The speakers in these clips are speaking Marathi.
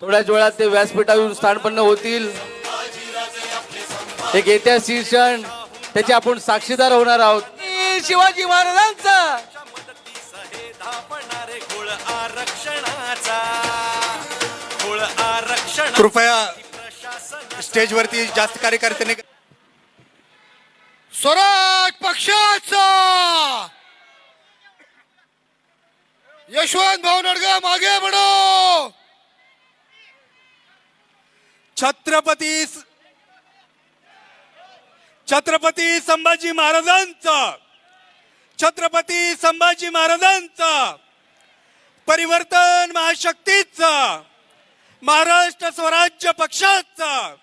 थोड्याच वेळात ते व्यासपीठावरून स्थानपन्न होतील. एक ऐतिहासिक क्षण त्याचे आपण साक्षीदार होणार आहोत. शिवाजी महाराजांचा! कृपया स्टेजवरती जास्त कार्यकर्त्यांनी स्वराज पक्षाचा! यशवंत भाऊ नडगा मागे बडो! छत्रपती छत्रपती संभाजी महाराजांचा छत्रपती संभाजी महाराजांचा परिवर्तन महाशक्तीचा महाराष्ट्र स्वराज्य पक्षाचा.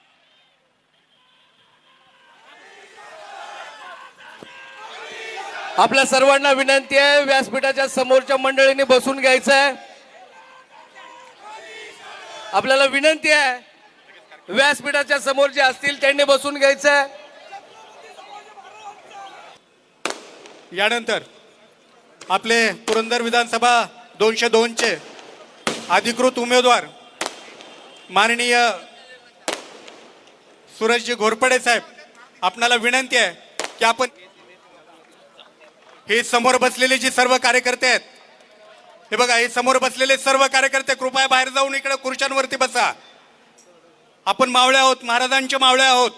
आपल्या सर्वांना विनंती आहे व्यासपीठाच्या समोरच्या मंडळींनी बसून घ्यायचं आहे आपल्याला विनंती आहे व्यासपीठाच्या समोर जे असतील त्यांनी बसून घ्यायचं आहे यानंतर आपले पुरंदर विधानसभा दोनशे दोनचे अधिकृत उमेदवार माननीय सुरजजी घोरपडे साहेब आपणाला विनंती आहे की आपण हे समोर बसलेले जे सर्व कार्यकर्ते आहेत हे बघा हे समोर बसलेले सर्व कार्यकर्ते कृपया बाहेर जाऊन इकडे खुर्च्यांवरती बसा. आपण मावळे आहोत महाराजांचे मावळे आहोत.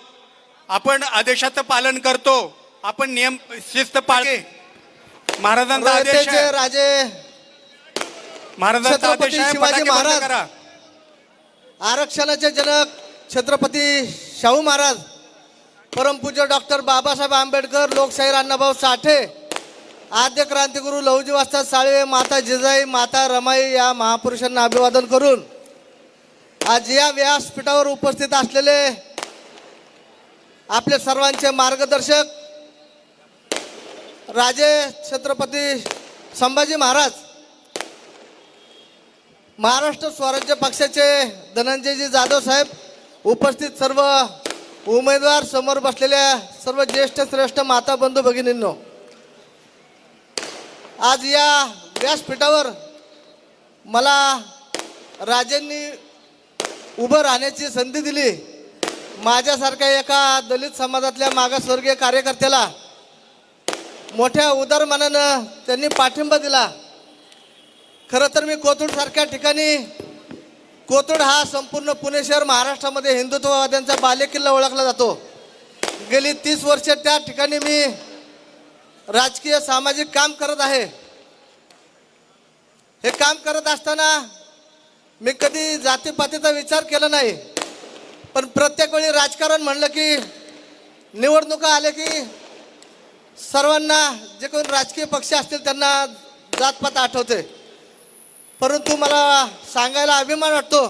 आपण आदेशाचं पालन करतो आपण नियम शिस्त पाळते. महाराजांचा आदेश आहे. राजे. महाराजांचा आदेश आहे शिवाजी फटाके बंद महाराज. करा. आरक्षणाचे जनक छत्रपती शाहू महाराज परमपूज्य डॉक्टर बाबासाहेब आंबेडकर लोकशाहीर अण्णाभाऊ साठे आद्य क्रांतिगुरू लहुजी वास्ताद साळवे माता जिजाई माता रमाई या महापुरुषांना अभिवादन करून आज या व्यासपीठावर उपस्थित असलेले आपले सर्वांचे मार्गदर्शक राजे छत्रपती संभाजी महाराज महाराष्ट्र स्वराज्य पक्षाचे धनंजयजी जाधव साहेब उपस्थित सर्व उमेदवार समोर बसलेल्या सर्व ज्येष्ठ श्रेष्ठ माता बंधू भगिनींनो आज या व्यासपीठावर मला राजेंनी उभं राहण्याची संधी दिली. माझ्यासारख्या एका दलित समाजातल्या मागासवर्गीय कार्यकर्त्याला मोठ्या उदारमानानं त्यांनी पाठिंबा दिला. खरं तर मी कोथरूडसारख्या ठिकाणी कोथरूड हा संपूर्ण पुणे शहर महाराष्ट्रामध्ये हिंदुत्ववाद्यांचा बालेकिल्ला ओळखला जातो. गेली तीस वर्षे त्या ठिकाणी मी राजकीय सामाजिक काम करत आहे. हे काम करत असताना मी कधी जातीपातीचा विचार केला नाही पण प्रत्येक वेळी राजकारण म्हणलं की निवडणुका आले की सर्वांना जे कोण राजकीय पक्ष असतील त्यांना जातपात आठवते. परंतु मला सांगायला अभिमान वाटतो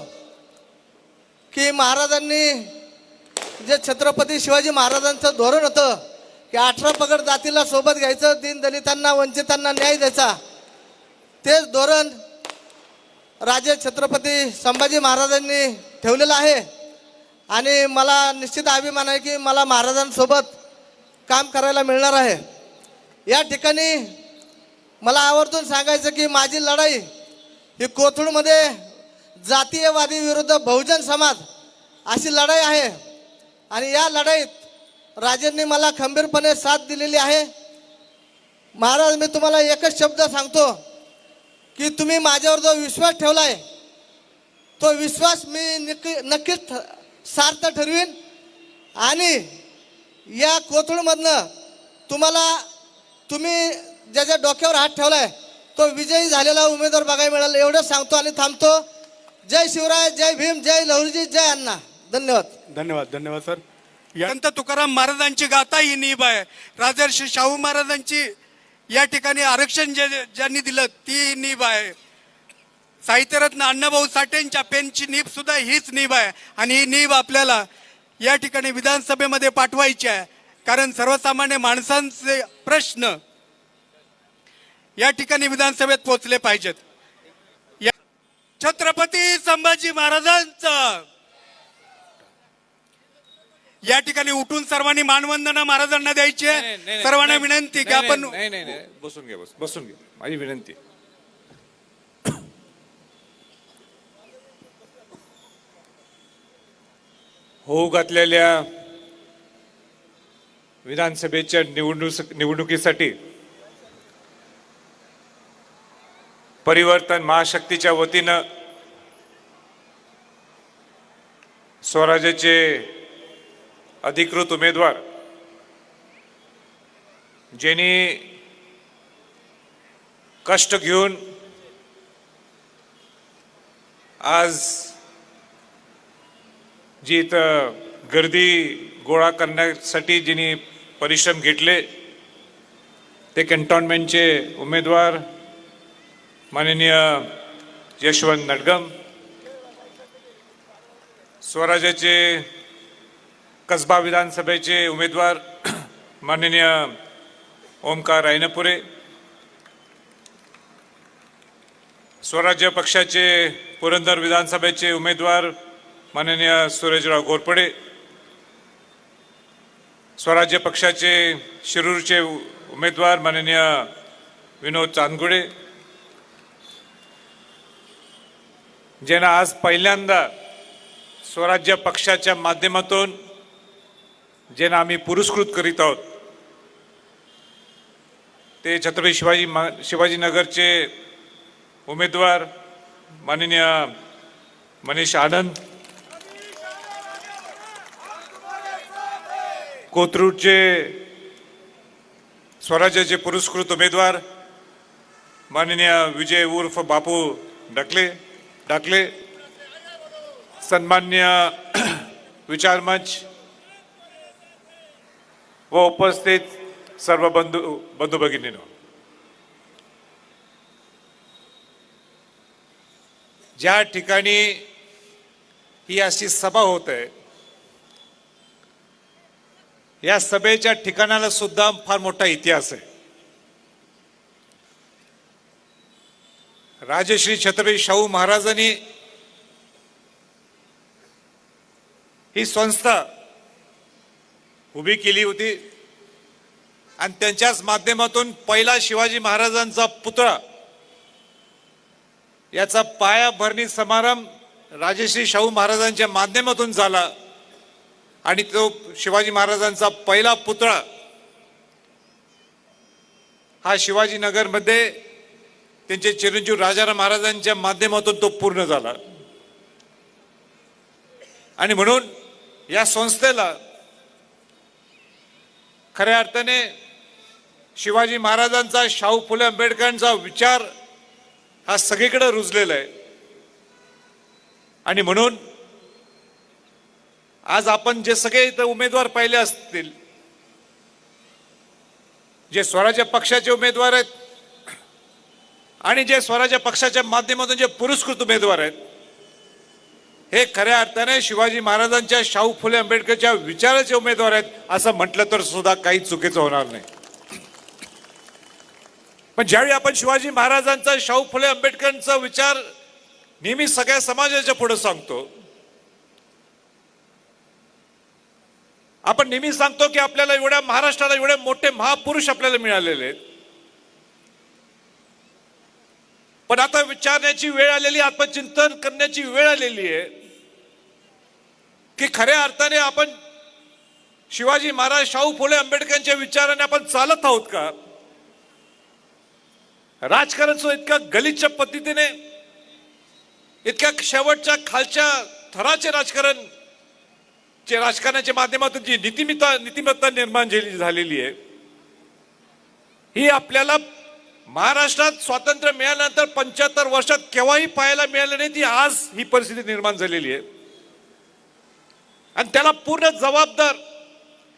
की महाराजांनी जे छत्रपती शिवाजी महाराजांचं धोरण होतं की अठरा पगड जातीला सोबत घ्यायचं दीनदलितांना वंचितांना न्याय द्यायचा तेच धोरण राजे छत्रपती संभाजी महाराजांनी ठेवलेलं आहे. आणि मला निश्चित अभिमान आहे की मला महाराजांसोबत काम करायला मिळणार आहे. या ठिकाणी मला आवर्जून सांगायचं की माझी लढाई ही कोथरूडमध्ये जातीयवादी विरुद्ध बहुजन समाज अशी लढाई आहे. आणि या लढाईत राजेंनी मला खंबीरपणे साथ दिलेली आहे. महाराज मी तुम्हाला एकच शब्द सांगतो. की तुम्ही माझ्यावर जो विश्वास ठेवलाय तो विश्वास मी नक्की नक्कीच सार्थ ठरवीन. आणि या कोथरूडमधनं तुम्हाला तुम्ही ज्याच्या डोक्यावर हात ठेवलाय तो विजयी झालेला उमेदवार बघायला मिळाला. एवढं सांगतो आणि थांबतो. जय शिवराय जय भीम जय लहुरजी जय अण्णा. धन्यवाद. धन्यवाद धन्यवाद सर. संत तुकाराम महाराजांची गाथा ही नीब आहे. राजर्षी शाहू महाराजांची या ठिकाणी आरक्षण जे ज्यांनी दिलं ती नीब आहे. साहित्यरत्न अण्णाभाऊ साठेंच्या पेनची नीब सुद्धा हीच नीब आहे. आणि ही नीब आपल्याला या ठिकाणी विधानसभेमध्ये पाठवायची आहे. कारण सर्वसामान्य माणसांचे प्रश्न या ठिकाणी विधानसभेत पोहोचले पाहिजेत. या- छत्रपती संभाजी महाराजांचं या ठिकाणी उठून सर्वांनी मानवंदना महाराजांना द्यायची. नाही, आहे नाही, सर्वांना नाही, विनंती की नाही, आपण नाही नाही नाही बसून घ्या बस बसून घ्या माझी विनंती. होऊ घातलेल्या विधानसभेच्या निवडणूक निवडणुकीसाठी परिवर्तन महाशक्तीच्या वतीनं स्वराज्याचे अधिकृत उमेदवार ज्यांनी कष्ट घेऊन आज जी इथं गर्दी गोळा करण्यासाठी ज्यांनी परिश्रम घेतले ते कॅन्टॉनमेंटचे उमेदवार माननीय यशवंत नडगम स्वराज्याचे कसबा विधानसभेचे उमेदवार माननीय ओमकार रायनपुरे स्वराज्य पक्षाचे पुरंदर विधानसभेचे उमेदवार माननीय सुरेशराव घोरपडे स्वराज्य पक्षाचे शिरूरचे उमेदवार माननीय विनोद चांदगुडे ज्यांना आज पहिल्यांदा स्वराज्य पक्षाच्या माध्यमातून ज्यांना आम्ही पुरस्कृत करीत आहोत. ते छत्रपती शिवाजी शिवाजीनगरचे उमेदवार माननीय मनीष आनंद कोथरूडचे स्वराज्याचे पुरस्कृत उमेदवार माननीय विजय उर्फ बापू डकले डाकले सन्मान्य विचारमंच व उपस्थित सर्व बंधू बंधू भगिनीनो. ज्या ठिकाणी ही अशी सभा होत आहे या सभेच्या ठिकाणाला सुद्धा फार मोठा इतिहास आहे. राजश्री छत्रपती शाहू महाराजांनी ही संस्था उभी केली होती. आणि त्यांच्याच माध्यमातून पहिला शिवाजी महाराजांचा पुतळा याचा पायाभरणी समारंभ राजश्री शाहू महाराजांच्या माध्यमातून झाला. आणि तो शिवाजी महाराजांचा पहिला पुतळा हा शिवाजीनगरमध्ये त्यांचे चिरंजीव राजाराम महाराजांच्या माध्यमातून तो पूर्ण झाला. आणि म्हणून या संस्थेला खऱ्या अर्थाने शिवाजी महाराजांचा शाहू फुले आंबेडकरांचा विचार हा सगळीकडे रुजलेला आहे. आणि म्हणून आज आपण जे सगळे इथं उमेदवार पाहिले असतील जे स्वराज्य पक्षाचे उमेदवार आहेत आणि जे स्वराज्य पक्षाच्या माध्यमातून जे पुरस्कृत उमेदवार आहेत हे खऱ्या अर्थाने शिवाजी महाराजांच्या शाहू फुले आंबेडकरच्या विचाराचे उमेदवार आहेत असं म्हटलं तर सुद्धा काही चुकीचं होणार नाही. पण ज्यावेळी आपण शिवाजी महाराजांचा शाहू फुले आंबेडकरांचा विचार नेहमी सगळ्या समाजाच्या पुढे सांगतो आपण नेहमी सांगतो की आपल्याला एवढ्या महाराष्ट्राला एवढे मोठे महापुरुष आपल्याला मिळालेले आहेत. पण आता विचारण्याची वेळ आलेली आत्मचिंतन करण्याची वेळ आलेली आहे. की खऱ्या अर्थाने आपण शिवाजी महाराज शाहू फुले आंबेडकरांच्या विचाराने आपण चालत आहोत का? राजकारण सुद्धा इतक्या गलिच्छ पद्धतीने इतक्या शेवटच्या खालच्या थराचे राजकारण जे राजकारणाच्या माध्यमातून जी नीतिमत्ता नीतिमत्ता निर्माण झालेली आहे ही आपल्याला महाराष्ट्रात स्वातंत्र्य मिळाल्यानंतर पंच्याहत्तर वर्षात केव्हाही पाहायला मिळालं नाही ती आज ही परिस्थिती निर्माण झालेली आहे. आणि त्याला पूर्ण जबाबदार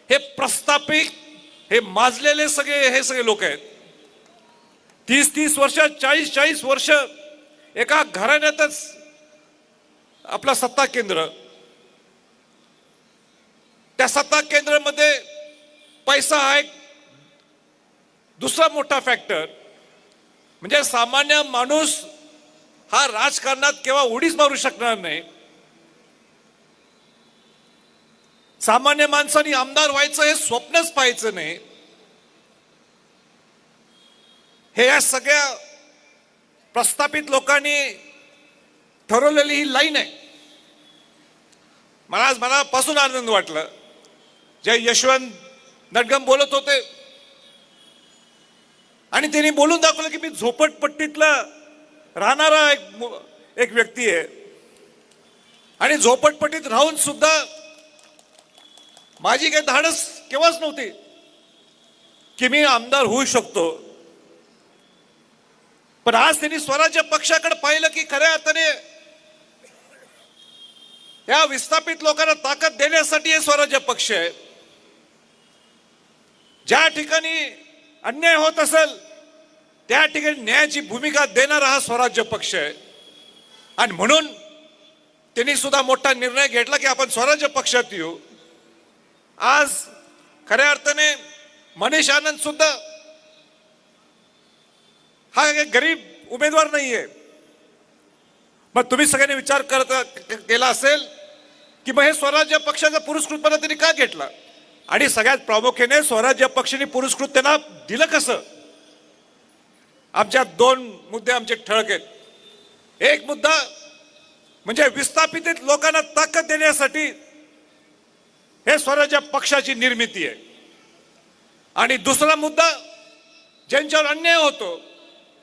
हे प्रस्थापित हे माजलेले सगळे हे सगळे लोक आहेत. तीस तीस वर्ष चाळीस चाळीस वर्ष एका घराण्यातच आपला सत्ता केंद्र. त्या सत्ता केंद्रामध्ये पैसा हा एक दुसरा मोठा फॅक्टर म्हणजे सामान्य माणूस हा राजकारणात केव्हा उडीच मारू शकणार नाही. सामान्य माणसाने आमदार व्हायचं हे स्वप्नच पाहायचं नाही. हे या सगळ्या प्रस्थापित लोकांनी ठरवलेली ही लाईन आहे. मला आज मनापासून आनंद वाटला. जे यशवंत नडगम बोलत होते. आणि त्यांनी बोलून दाखवलं की मी झोपटपट्टीतला राहणारा एक एक व्यक्ती आहे. आणि झोपडपट्टीत राहून सुद्धा माझी काही धाडस केव्हाच नव्हती. की मी आमदार होऊ शकतो. पण आज त्यांनी स्वराज्य पक्षाकडे पाहिलं की खऱ्या अर्थाने या विस्थापित लोकांना ताकद देण्यासाठी हे स्वराज्य पक्ष आहे. ज्या ठिकाणी अन्याय होत असेल त्या ठिकाणी न्यायाची भूमिका देणारा हा स्वराज्य पक्ष आहे. आणि म्हणून त्यांनी सुद्धा मोठा निर्णय घेतला की आपण स्वराज्य पक्षात येऊ. आज खऱ्या अर्थाने मनीष आनंद सुद्धा हा गरीब उमेदवार नाहीये. मग तुम्ही सगळ्यांनी विचार करत केला असेल की मग हे स्वराज्य पक्षाचा पुरस्कृतपणा त्यांनी का घेतला? आणि सगळ्यात प्रामुख्याने स्वराज्य पक्षाने पुरस्कृत त्यांना दिलं कसं? आमच्या दोन मुद्दे आमचे ठळक आहेत. एक मुद्दा म्हणजे विस्थापित लोकांना ताकद देण्यासाठी हे स्वराज्य पक्षाची निर्मिती आहे. आणि दुसरा मुद्दा ज्यांच्यावर अन्याय होतो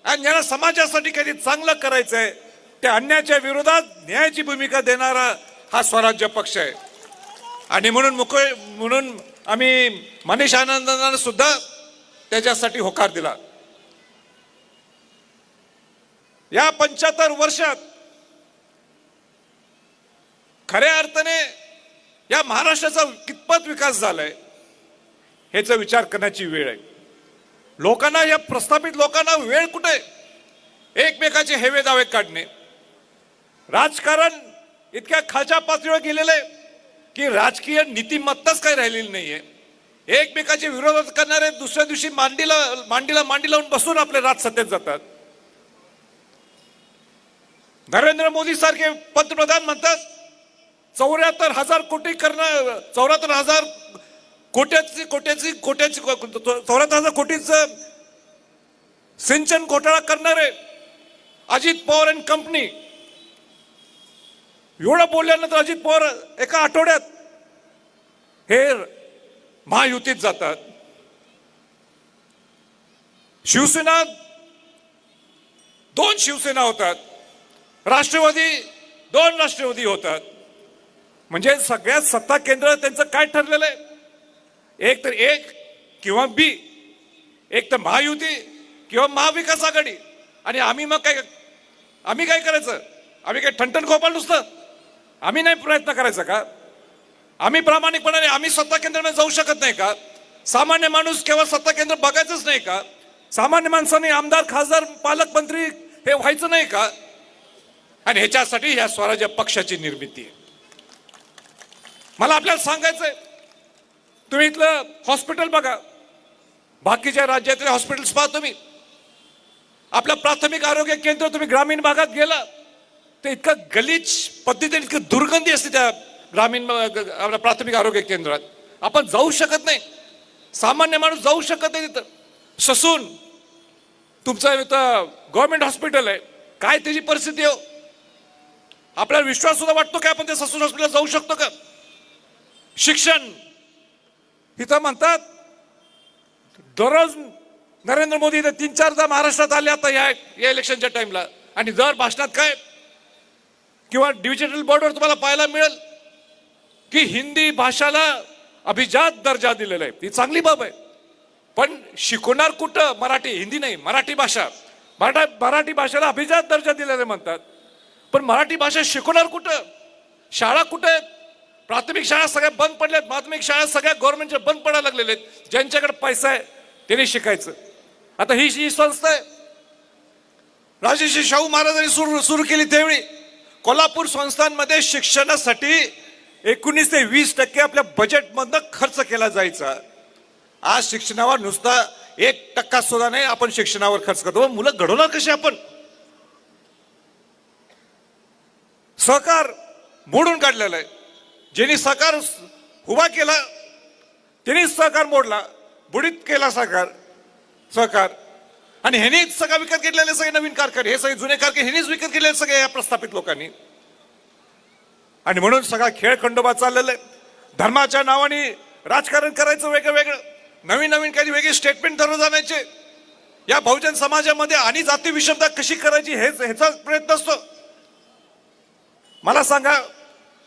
आणि ज्यांना समाजासाठी काही चांगलं करायचं आहे त्या अन्यायाच्या विरोधात न्यायाची भूमिका देणारा हा स्वराज्य पक्ष आहे. आणि म्हणून मुख म्हणून आम्ही मनीष आनंदांना सुद्धा त्याच्यासाठी होकार दिला. या पंच्याहत्तर वर्षात खऱ्या अर्थाने या महाराष्ट्राचा कितपत विकास झालाय ह्याचा विचार करण्याची वेळ आहे. लोकांना या प्रस्थापित लोकांना वेळ कुठे? आहे? एकमेकाचे हेवे दावे काढणे. राजकारण इतक्या खालच्या पातळीवर गेलेलं आहे की राजकीय नीतिमत्ताच काही राहिलेली नाहीये. एकमेकाचे विरोध करणारे दुसऱ्या दिवशी मांडीला मांडीला मांडी लावून बसून आपले राज सत्तेत जातात. नरेंद्र मोदी सारखे पंतप्रधान म्हणतात चौऱ्याहत्तर हजार कोटी करणं चौऱ्याहत्तर हजार कोट्याची कोट्याची कोट्याची चौऱ्याहत्तर हजार कोटीचं सिंचन घोटाळा करणारे अजित पवार अँड कंपनी. एवढं बोलल्यानंतर अजित पवार एका आठवड्यात हे महायुतीत जातात. शिवसेना दोन शिवसेना होतात. राष्ट्रवादी दोन राष्ट्रवादी होतात. म्हणजे सगळ्यात सत्ता केंद्र त्यांचं काय ठरलेलं आहे? एक तर एक किंवा बी. एक तर महायुती किंवा महाविकास आघाडी. आणि आम्ही मग काय आम्ही काय करायचं? आम्ही काय ठणठण गोपाल नुसतं? आम्ही नाही प्रयत्न करायचा का? आम्ही प्रामाणिकपणाने आम्ही सत्ता केंद्रामध्ये जाऊ शकत नाही का? सामान्य माणूस केवळ सत्ता केंद्र बघायचंच नाही का? सामान्य माणसाने आमदार खासदार पालकमंत्री हे व्हायचं नाही का? आणि ह्याच्यासाठी ह्या स्वराज्य पक्षाची निर्मिती आहे. मला आपल्याला सांगायचंय. तुम्ही इथलं हॉस्पिटल बघा. बाकीच्या राज्यातले हॉस्पिटल्स पहा तुम्ही. आपलं प्राथमिक आरोग्य केंद्र तुम्ही ग्रामीण भागात गेला ते इतकं गलिच पद्धतीने इतकं दुर्गंधी असते त्या ग्रामीण आपल्या प्राथमिक आरोग्य केंद्रात. आपण जाऊ शकत नाही. सामान्य माणूस जाऊ शकत नाही तिथं. ससून तुमचं इथं गव्हर्मेंट हॉस्पिटल आहे. काय त्याची परिस्थिती हो? आपल्याला विश्वास सुद्धा वाटतो की आपण त्या ससून हॉस्पिटल जाऊ शकतो का? शिक्षण. इथं म्हणतात दररोज नरेंद्र मोदी इथे तीन चारदा महाराष्ट्रात आले आता या या इलेक्शनच्या टाइमला आणि दर भाषणात काय किंवा डिजिटल बोर्डवर तुम्हाला पाहायला मिळेल की हिंदी भाषाला अभिजात दर्जा दिलेला आहे. ती चांगली बाब आहे. पण शिकवणार कुठं? मराठी हिंदी नाही मराठी भाषा. मराठा मराठी भाषेला अभिजात दर्जा दिलेला आहे म्हणतात. पण मराठी भाषा शिकवणार कुठं? शाळा कुठं आहेत? प्राथमिक शाळा सगळ्या बंद पडल्यात. माध्यमिक शाळा सगळ्या गव्हर्नमेंटच्या बंद पडायला लागलेल्या आहेत. ज्यांच्याकडे पैसा आहे त्यांनी शिकायचं. आता ही ही संस्था आहे राजेश्री शाहू महाराजांनी सुरू सुरू केली त्यावेळी. कोल्हापूर संस्थांमध्ये शिक्षणासाठी एकोणीस ते वीस टक्के आपल्या बजेटमधनं खर्च केला जायचा. आज शिक्षणावर नुसता एक टक्का सुद्धा नाही आपण शिक्षणावर खर्च करतो. मुलं घडवणार कशी आपण? सहकार मोडून काढलेला आहे. ज्यांनी सरकार उभा केला त्यांनीच सहकार मोडला बुडीत केला सरकार सहकार. आणि ह्यांनीच सगळा विकत घेतलेले सगळे नवीन कारखाने हे सगळे जुने कारखाने ह्यांनीच विकत घेतलेले सगळे या प्रस्थापित लोकांनी. आणि म्हणून सगळा खेळ खंडोबा चाललेला आहे. धर्माच्या नावाने राजकारण करायचं वेगळं वेगळं नवीन नवीन काही वेगळे स्टेटमेंट धरून जाण्याचे. या बहुजन समाजामध्ये आणि जाती विषमता कशी करायची हेच ह्याचा प्रयत्न असतो. मला सांगा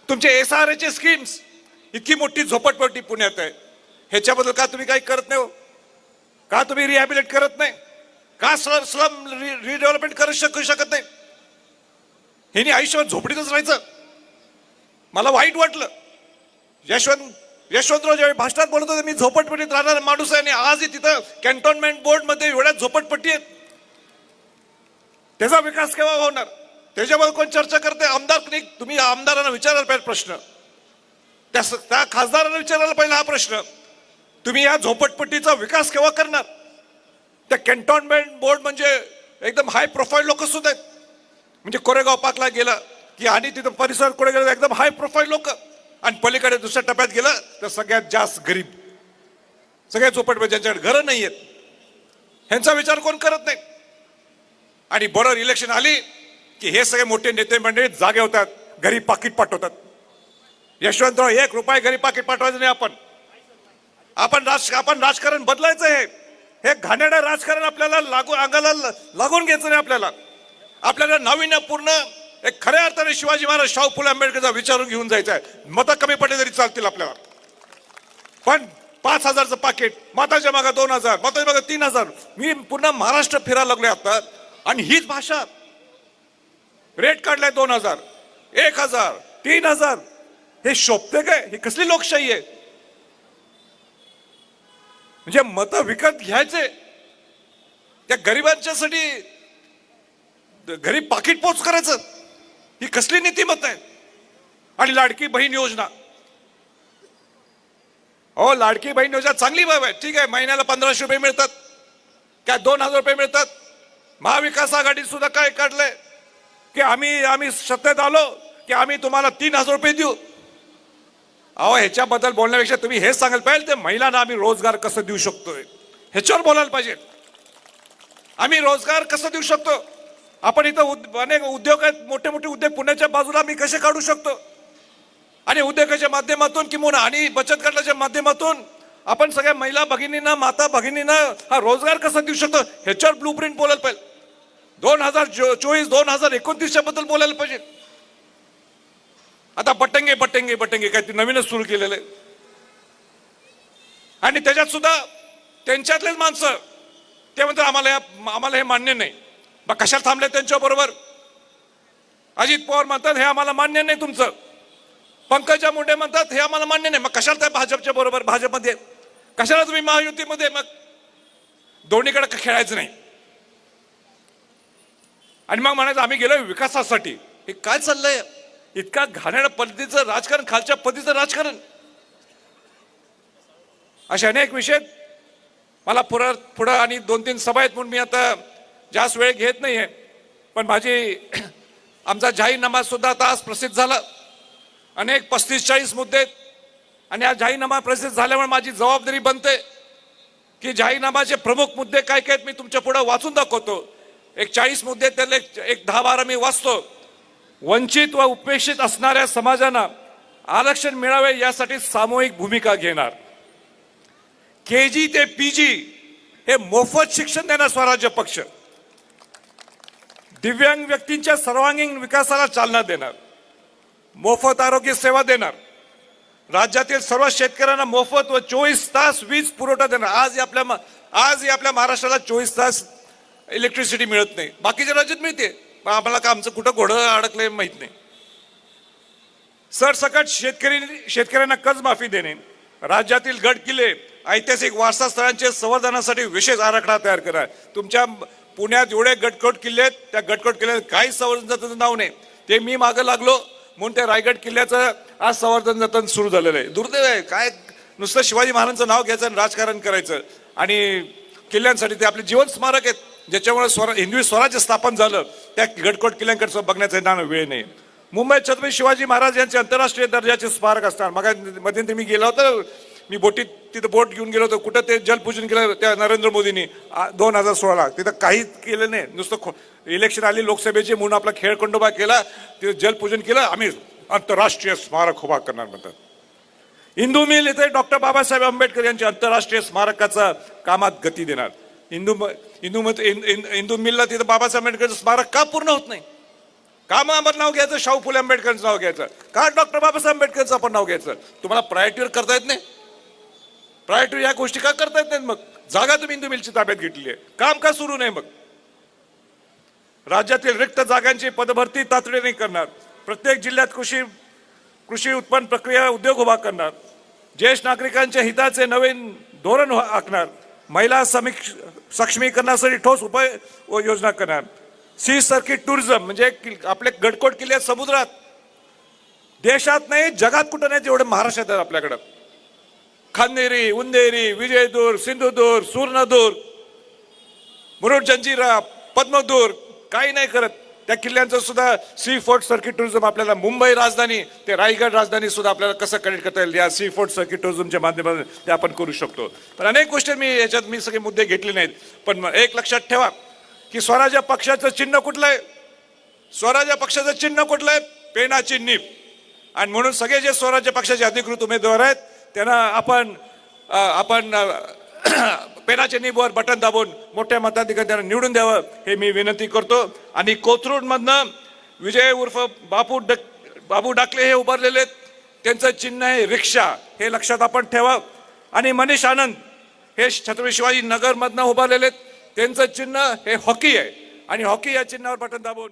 तुमचे एस आर एचे स्कीम्स इतकी मोठी झोपटपट्टी पुण्यात आहे. ह्याच्याबद्दल का तुम्ही काही करत नाही हो? का तुम्ही रिहॅबिलेट करत नाही? का स्लम स्लम रिडेव्हलपमेंट करू शकू शकत नाही? ह्यानी आयुष्यभर झोपडीतच राहायचं. मला वाईट वाटलं. यशवंत यशवंतराव ज्यावेळी भाषणात बोलत होते मी झोपटपट्टीत राहणारा माणूस आहे आणि आजही तिथं कॅन्टोन्मेंट बोर्डमध्ये एवढ्या झोपटपट्टी आहेत. त्याचा विकास केव्हा होणार? त्याच्यामध्ये कोण चर्चा करते? आमदार तुम्ही आमदारांना विचारायला पाहिजे प्रश्न. त्या स- त्या खासदारांना विचारायला पाहिजे हा प्रश्न. तुम्ही या झोपटपट्टीचा विकास केव्हा करणार? त्या कॅन्टॉनमेंट बोर्ड म्हणजे एकदम हाय प्रोफाईल लोक सुद्धा आहेत. म्हणजे कोरेगाव पाकला गेला की आणि तिथं परिसर कुठे गेलं एकदम हाय प्रोफाईल लोक. आणि पलीकडे दुसऱ्या टप्प्यात गेलं तर सगळ्यात जास्त गरीब. सगळ्या झोपटपट्टी ज्यांच्याकडे घरं नाही आहेत ह्यांचा विचार कोण करत नाही? आणि बरोबर इलेक्शन आली की हे सगळे मोठे नेते मंडळी जागे होतात घरी पाकिट पाठवतात. यशवंतराव एक रुपये घरी पाकिट पाठवायचं नाही आपण. आपण राज आपण राजकारण बदलायचं आहे. हे घाणेरडं राजकारण आपल्याला लागू अंगाला ल- लागून घ्यायचं नाही आपल्याला. आपल्याला नाविन्यपूर्ण एक खऱ्या अर्थाने शिवाजी महाराज शाहू फुले आंबेडकरचा विचारून घेऊन जायचं आहे. मतं कमी पडले तरी चालतील आपल्याला. पण पाच हजारचं पाकिट माताच्या मागा दोन हजार माताच्या मागा तीन हजार. मी पुन्हा महाराष्ट्र फिरायला लागलोय आता. आणि हीच भाषा रेट काढलाय दोन हजार. एक हजार. तीन हजार. हे शोभते काय? ही कसली लोकशाही आहे? म्हणजे मत विकत घ्यायचे. त्या गरिबांच्यासाठी घरी पाकिट पोच करायचं. ही कसली नीतिमत्ता आहे आणि लाडकी बहीण योजना. हो लाडकी बहीण योजना चांगली बाब आहे. ठीक आहे महिन्याला पंधराशे रुपये मिळतात. काय दोन हजार रुपये मिळतात? महाविकास आघाडी सुद्धा काय काढलंय? की आम्ही आम्ही सत्तेत आलो की आम्ही तुम्हाला तीन हजार रुपये देऊ. अहो ह्याच्याबद्दल बोलण्यापेक्षा तुम्ही हेच सांगायला पाहिजे ते महिलांना आम्ही रोजगार कसं देऊ शकतोय? ह्याच्यावर बोलायला पाहिजे. आम्ही रोजगार कसं देऊ शकतो? आपण इथं उद- अनेक उद्योग आहेत मोठे मोठे उद्योग पुण्याच्या बाजूला आम्ही कसे काढू शकतो? आणि उद्योगाच्या माध्यमातून किंवा आणि बचत गटाच्या माध्यमातून आपण सगळ्या महिला भगिनींना माता भगिनींना हा रोजगार कसा देऊ शकतो? ह्याच्यावर ब्लू प्रिंट बोलायला पाहिजे. दोन हजार चोवीस दोन हजार एकोणतीसच्या बद्दल बोलायला पाहिजे. आता बटंगे बटंगे बटंगे काय ते नवीनच सुरू केलेलं आहे. आणि त्याच्यात सुद्धा त्यांच्यातलेच माणसं ते म्हणतात आम्हाला या- आम्हाला हे मान्य नाही. मग कशाला थांबले त्यांच्या बरोबर अजित पवार म्हणतात हे आम्हाला मान्य नाही तुमचं. पंकजा मुंडे म्हणतात हे आम्हाला मान्य नाही. मग कशाला त्या भाजपच्या बरोबर भाजपमध्ये? कशाला तुम्ही महायुतीमध्ये? मग दोन्हीकडे खेळायचं नाही. आणि मग म्हणायचं आम्ही गेलो विकासासाठी. हे काय चाललंय? इतका घाणेरड्या पद्धतीचं राजकारण खालच्या पद्धतीचं राजकारण. असे अनेक विषय आहेत. मला पुढं पुढं आणि दोन तीन सभा आहेत म्हणून मी आता जास्त वेळ घेत नाही आहे पण माझी आमचा जाहीरनामा सुद्धा आता आज प्रसिद्ध झाला. अनेक पस्तीस चाळीस मुद्दे आहेत. आणि हा जाहीरनामा प्रसिद्ध झाल्यामुळे माझी जबाबदारी बनते की जाहीरनामाचे प्रमुख मुद्दे काय काय आहेत मी तुमच्या पुढं वाचून दाखवतो. एक चाळीस मुद्दे त्यातले एक- एक दहा बारा मी वाचतो. वंचित व उपेक्षित असणाऱ्या समाजांना आरक्षण मिळावे यासाठी सामूहिक भूमिका घेणार. के जी ते पी जी हे मोफत शिक्षण देणार स्वराज्य पक्ष. दिव्यांग व्यक्तींच्या सर्वांगीण विकासाला चालना देणार. मोफत आरोग्य सेवा देणार. राज्यातील सर्व शेतकऱ्यांना मोफत व चोवीस तास वीज पुरवठा देणार. आज आपल्या आज आपल्या महाराष्ट्राला चोवीस तास इलेक्ट्रिसिटी मिळत नाही. बाकीच्या राज्यात मिळते. पण आम्हाला का आमचं कुठं घोडं अडकलंय माहीत नाही. सरसकट शेतकरी शेतकऱ्यांना कर्जमाफी देणे राज्यातील गड किल्ले ऐतिहासिक वारसा स्थळांचे संवर्धनासाठी विशेष आराखडा तयार करा. तुमच्या पुण्यात एवढे गटकोट किल्ले आहेत त्या गटकोट किल्ल्यात काही संवर्धन जतन नाव नाही. ते मी मागं लागलो म्हणून त्या रायगड किल्ल्याचं आज संवर्धन जतन सुरू झालेलं आहे. दुर्दैव आहे. काय नुसतं शिवाजी महाराजांचं नाव घ्यायचं आणि राजकारण करायचं. आणि किल्ल्यांसाठी ते आपले जीवन स्मारक आहेत. ज्याच्यामुळे स्वर हिंदवी स्वराज्य स्थापन झालं त्या गडकोट किल्ल्यांकडचं बघण्याचं नाणं वेळ नाही. मुंबईत छत्रपती शिवाजी महाराज यांचे आंतरराष्ट्रीय दर्जाचे स्मारक असणार. मग मध्यंतरी मी गेलो होतो मी बोटीत तिथं बोट घेऊन गेलो होतो कुठं ते जलपूजन केलं त्या नरेंद्र मोदींनी दोन हजार सोळाला. तिथं काहीच केलं नाही. नुसतं खो- इलेक्शन आली लोकसभेची म्हणून आपला खेळ खंडोबा केला तिथं जलपूजन केलं आम्ही आंतरराष्ट्रीय स्मारक उभा करणार म्हणतात. हिंदू मिल इथे डॉक्टर बाबासाहेब आंबेडकर यांच्या आंतरराष्ट्रीय स्मारकाचा कामात गती देणार. हिंदू हिंदू मत हिंदू मिलला तिथं बाबासाहेब आंबेडकरचं स्मारक का पूर्ण होत नाही? का मग आपण नाव घ्यायचं? शाहू फुले आंबेडकरचं नाव घ्यायचं? का डॉक्टर बाबासाहेब आंबेडकरचं आपण नाव घ्यायचं? तुम्हाला प्रायोरिटीवर करता येत नाही? प्रायोरिटी या गोष्टी का करता येत नाहीत मग? जागा तुम्ही इंदू मिलची ताब्यात घेतली आहे. काम का सुरू नाही मग? राज्यातील रिक्त जागांची पदभरती तातडीने करणार. प्रत्येक जिल्ह्यात कृषी कृषी उत्पन्न प्रक्रिया उद्योग उभा करणार. ज्येष्ठ नागरिकांच्या हिताचे नवीन धोरण हो- आखणार. महिला समीक्ष सक्षमीकरणासाठी ठोस उपाय व योजना करणार. सी सर्किट टुरिझम म्हणजे किल- आपले गडकोट किल्ले आहेत समुद्रात. देशात नाही जगात कुठं नाही जेवढे महाराष्ट्रात आहेत आपल्याकडं. खांदेरी उंदेरी विजयदूर सिंधुदूर सुर्णदूर मुरुड जंजिरा पद्मदूर काही नाही करत. त्या किल्ल्यांचं सुद्धा सी फोर्ट सर्किट टुरिझम आपल्याला मुंबई राजधानी ते रायगड राजधानी सुद्धा आपल्याला कसं कनेक्ट करता येईल या सी फोर्ट सर्किट टुरिझमच्या माध्यमातून ते आपण करू शकतो. पण अनेक गोष्टी मी याच्यात मी सगळे मुद्दे घेतले नाहीत. पण मग एक लक्षात ठेवा की स्वराज्य पक्षाचं चिन्ह कुठलं आहे स्वराज्य पक्षाचं चिन्ह कुठलं आहे पेनाची नीप. आणि म्हणून सगळे जे स्वराज्य पक्षाचे अधिकृत उमेदवार आहेत त्यांना आपण आपण पेनाच्या निबवर बटन दाबून मोठ्या मताधिकार त्यांना निवडून द्यावं हे मी विनंती करतो. आणि कोथरूडमधनं विजय उर्फ बापू डक बाबू डाकले हे उभारलेले आहेत. त्यांचं चिन्ह आहे रिक्षा. हे लक्षात आपण ठेवा. आणि मनीष आनंद हे छत्रपती शिवाजी नगरमधनं उभारलेले आहेत. त्यांचं चिन्ह हे हॉकी आहे. आणि हॉकी या चिन्हावर बटन दाबून